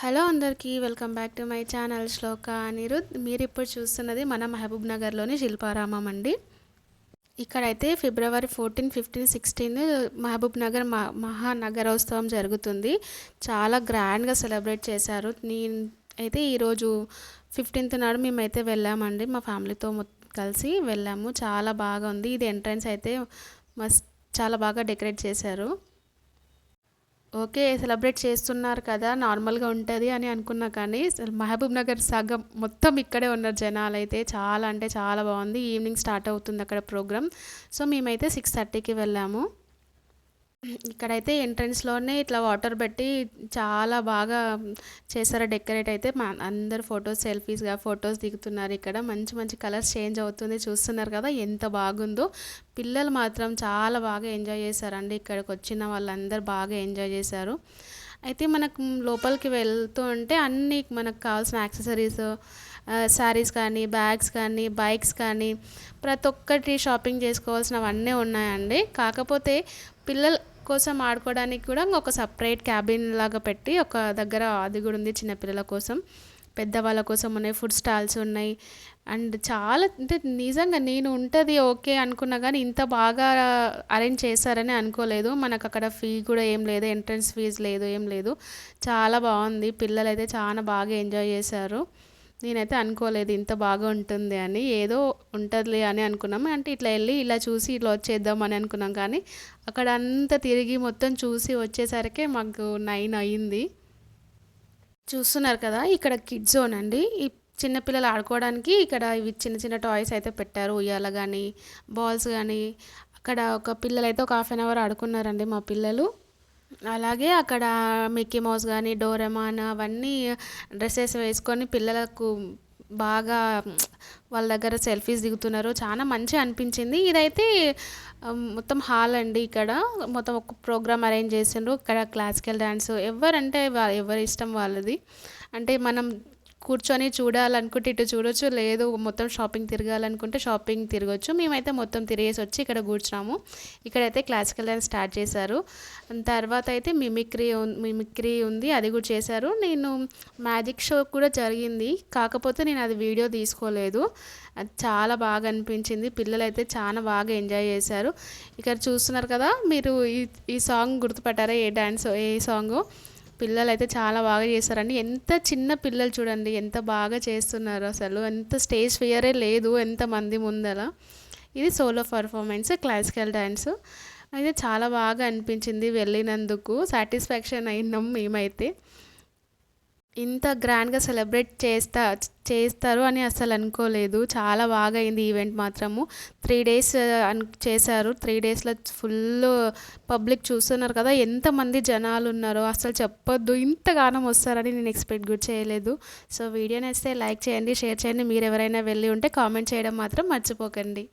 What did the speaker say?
Hello అందరికీ welcome back to my channel Shloka Anirudh. మీరు ఇప్పుడు చూస్తున్నది మన మహబూబ్ నగర్లోని శిల్పారామం అండి. ఇక్కడైతే February fourteen fifteen sixteen Mahabubnagar మహానగరోత్సవం జరుగుతుంది. చాలా గ్రాండ్గా సెలబ్రేట్ చేశారు. నేను అయితే ఈరోజు ఫిఫ్టీన్త్ నాడు మేమైతే వెళ్ళామండి. మా ఫ్యామిలీతో కలిసి వెళ్ళాము. చాలా బాగా ఉంది ఇది ఎంట్రన్స్ అయితే మస్త్ చాలా బాగా డెకరేట్ చేశారు. ఓకే సెలబ్రేట్ చేస్తున్నారు కదా నార్మల్గా ఉంటుంది అని అనుకున్నా కానీ మహబూబ్ నగర్ సగం మొత్తం ఇక్కడే ఉన్నారు జనాలు అయితే. చాలా అంటే చాలా బాగుంది. ఈవినింగ్ స్టార్ట్ అవుతుంది అక్కడ ప్రోగ్రామ్. సో మేమైతే సిక్స్ థర్టీకి వెళ్ళాము. ఇక్కడైతే ఎంట్రన్స్లోనే ఇట్లా వాటర్ పెట్టి చాలా బాగా చేశారు డెకరేట్ అయితే. మా అందరు ఫొటోస్ సెల్ఫీస్గా ఫొటోస్ దిగుతున్నారు ఇక్కడ. మంచి మంచి కలర్స్ చేంజ్ అవుతుంది చూస్తున్నారు కదా ఎంత బాగుందో. పిల్లలు మాత్రం చాలా బాగా ఎంజాయ్ చేశారండి ఇక్కడికి వచ్చిన వాళ్ళందరూ బాగా ఎంజాయ్ చేశారు. అయితే మనకు లోపలికి వెళ్తూ ఉంటే అన్నీ మనకు కావాల్సిన యాక్సెసరీస్ శారీస్ కానీ బ్యాగ్స్ కానీ బైక్స్ కానీ ప్రతి ఒక్కటి షాపింగ్ చేసుకోవాల్సినవన్నీ ఉన్నాయండి. కాకపోతే పిల్లలు కోసం ఆడుకోవడానికి కూడా ఒక సపరేట్ క్యాబిన్ లాగా పెట్టి ఒక దగ్గర అది కూడా ఉంది చిన్నపిల్లల కోసం. పెద్దవాళ్ళ కోసం ఉన్నాయి ఫుడ్ స్టాల్స్ ఉన్నాయి. అండ్ చాలా అంటే నిజంగా నేను ఉంటుంది ఓకే అనుకున్నా కానీ ఇంత బాగా అరేంజ్ చేశారని అనుకోలేదు. మనకు అక్కడ ఫీ కూడా ఏం లేదు ఎంట్రన్స్ ఫీజు లేదు ఏం లేదు. చాలా బాగుంది. పిల్లలు అయితే చాలా బాగా ఎంజాయ్ చేశారు. నేనైతే అనుకోలేదు ఇంత బాగా ఉంటుంది అని ఏదో ఉంటుందిలే అని అనుకున్నాం. అంటే ఇట్లా వెళ్ళి ఇలా చూసి ఇట్లా వచ్చేద్దాం అని అనుకున్నాం. కానీ అక్కడ అంతా తిరిగి మొత్తం చూసి వచ్చేసరికి మాకు నైన్ అయ్యింది చూస్తున్నారు కదా ఇక్కడ కిడ్ జోన్ అండి. ఈ చిన్నపిల్లలు ఆడుకోవడానికి ఇక్కడ ఇవి చిన్న చిన్న టాయ్స్ అయితే పెట్టారు. ఉయ్యాల కానీ బాల్స్ కానీ అక్కడ ఒక పిల్లలైతే ఒక హాఫ్ అన్ అవర్ ఆడుకున్నారండి మా పిల్లలు. అలాగే అక్కడ మిక్కీ మౌస్ కానీ డోరెమాన్ అవన్నీ డ్రెస్సెస్ వేసుకొని పిల్లలకు బాగా వాళ్ళ దగ్గర సెల్ఫీస్ దిగుతున్నారు. చాలా మంచిగా అనిపించింది. ఇదైతే మొత్తం హాల్ అండి ఇక్కడ. మొత్తం ఒక ప్రోగ్రామ్ అరేంజ్ చేసిండ్రు. ఇక్కడ క్లాసికల్ డ్యాన్స్ ఎవరంటే ఎవరి ఇష్టం వాళ్ళది. అంటే మనం కూర్చొని చూడాలనుకుంటే ఇటు చూడొచ్చు లేదు మొత్తం షాపింగ్ తిరగాలనుకుంటే షాపింగ్ తిరగచ్చు. మేమైతే మొత్తం తిరిగేసి వచ్చి ఇక్కడ కూర్చున్నాము. ఇక్కడైతే క్లాసికల్ డ్యాన్స్ స్టార్ట్ చేశారు. తర్వాత అయితే మిమిక్రీ మిమిక్రీ ఉంది అది కూడా చేశారు. నేను మ్యాజిక్ షో కూడా జరిగింది. కాకపోతే నేను అది వీడియో తీసుకోలేదు. అది చాలా బాగా అనిపించింది. పిల్లలు అయితే చాలా బాగా ఎంజాయ్ చేశారు. ఇక్కడ చూస్తున్నారు కదా మీరు ఈ ఈ సాంగ్ గుర్తుపట్టారా? ఏ డ్యాన్స్ ఏ సాంగ్ పిల్లలు అయితే చాలా బాగా చేస్తారండి. ఎంత చిన్న పిల్లలు చూడండి ఎంత బాగా చేస్తున్నారు అసలు. ఎంత స్టేజ్ ఫియరే లేదు ఎంతమంది ముందర ఇది సోలో పర్ఫార్మెన్స్ క్లాసికల్ డ్యాన్స్ అయితే చాలా బాగా అనిపించింది వెళ్ళినందుకు. సాటిస్ఫాక్షన్ అయినాం మేమైతే. ఇంత గ్రాండ్గా సెలబ్రేట్ చేస్తా చేస్తారు అని అసలు అనుకోలేదు. చాలా బాగా అయింది ఈవెంట్ మాత్రము. త్రీ డేస్ అన్ చేశారు. త్రీ డేస్లో ఫుల్ పబ్లిక్ చూస్తున్నారు కదా ఎంతమంది జనాలు ఉన్నారో అసలు చెప్పొద్దు. ఇంతగానం వస్తారని నేను ఎక్స్పెక్ట్ కూడా చేయలేదు. సో వీడియో నచ్చితే లైక్ చేయండి షేర్ చేయండి. మీరు ఎవరైనా వెళ్ళి ఉంటే కామెంట్ చేయడం మాత్రం మర్చిపోకండి.